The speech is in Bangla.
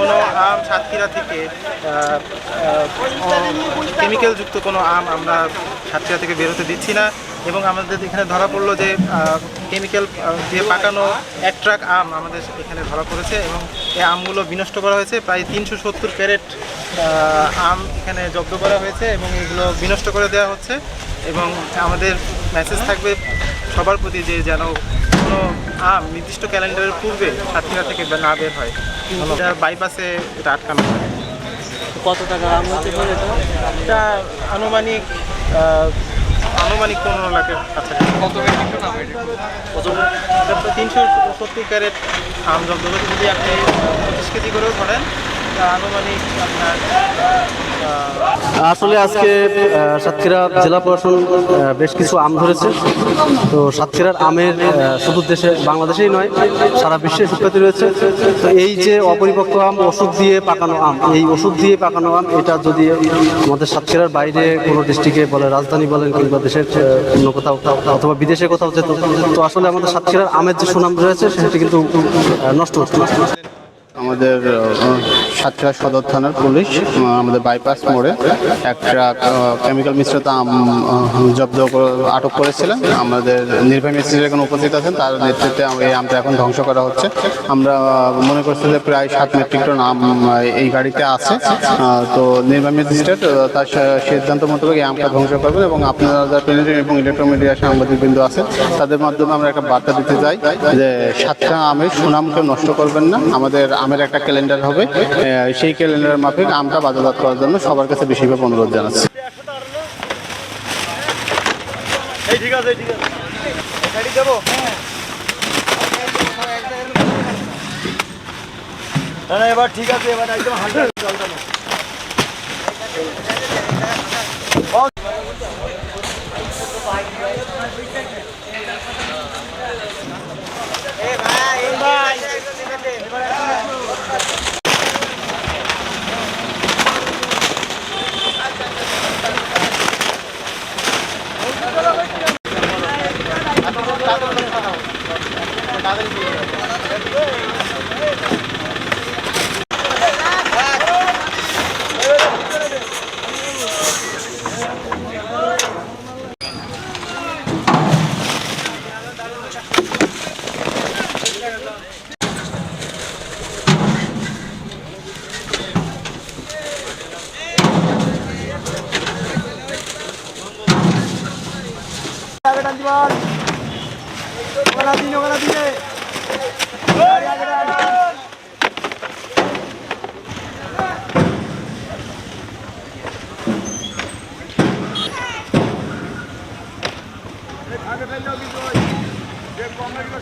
কোনো আম সাতক্ষীরা থেকে কেমিক্যালযুক্ত কোনো আম আমরা সাতক্ষীরা থেকে বেরোতে দিচ্ছি না। এবং আমাদের এখানে ধরা পড়ল যে কেমিক্যাল দিয়ে পাকানো এক ট্রাক আম আমাদের এখানে ধরা পড়েছে এবং এই আমগুলো বিনষ্ট করা হয়েছে। প্রায় তিনশো সত্তর ক্যারেট আম এখানে জব্দ করা হয়েছে এবং এগুলো বিনষ্ট করে দেওয়া হচ্ছে। এবং আমাদের মেসেজ থাকবে সবার প্রতি যে যেন কোনো আম নির্দিষ্ট ক্যালেন্ডারের পূর্বে সাতক্ষীরা থেকে না বের হয় এটা বাইপাসে এটা আটকানো হয়। কত টাকা আম এটা আনুমানিক আনুমানিক পনেরো লাখের কাছাকাছি। কত কত তিনশো সত্তর ক্যারেট আম জব্দ করে। যদি আপনি পঁচিশ কেজি করেও ধরেন তা আনুমানিক আপনার আসলে আজকে সাতক্ষীরা জেলা প্রশাসন বেশ কিছু আম ধরেছে। তো সাতক্ষীরার আমের শুধু দেশে, বাংলাদেশেই নয়, সারা বিশ্বে সুখ্যাতি রয়েছে। তো এই যে অপরিপক্ক আম, ওষুধ দিয়ে পাকানো আম, এই ওষুধ দিয়ে পাকানো আম, এটা যদি আমাদের সাতক্ষীরার বাইরে কোনো ডিস্ট্রিক্টে বলে, রাজধানী বলেন কিংবা দেশের অন্য কোথাও, অথবা বিদেশে কোথাও যেত তো আসলে আমাদের সাতক্ষীরার আমের যে সুনাম রয়েছে, সেটি কিন্তু নষ্ট হচ্ছে। আমাদের সাতক্ষীরা সদর থানার পুলিশ আমাদের বাইপাস মোড়ে একটা কেমিক্যাল মিশ্রিত আম জব্দ আটক করেছিলেন। আমাদের নির্বাহী ম্যাজিস্ট্রেট এখন উপস্থিত আছেন, তার নেতৃত্বে এই আমটা এখন ধ্বংস করা হচ্ছে। আমরা মনে করছি যে প্রায় সাত মেট্রিক টন আম এই গাড়িতে আছে। তো নির্বাহী ম্যাজিস্ট্রেট তার সিদ্ধান্ত মোতাবেক এই আমটা ধ্বংস করবেন এবং আপনারা যারা এবং ইলেকট্রোমিডিয়া সাংবাদিকবৃন্দ আছেন, তাদের মাধ্যমে আমরা একটা বার্তা দিতে চাই যে সাতটা আমের সুনামকে নষ্ট করবেন না। আমাদের আমের একটা ক্যালেন্ডার হবে। সেই ক্যালেন্ডার মাফিক আমটা বাজারজাত করার জন্য সবার কাছে বেশিরভাগ অনুরোধ জানাচ্ছি। এবার ঠিক আছে, এবার একদম হালকা আগে টান দিবান ওখানে দিন ওখানে টান।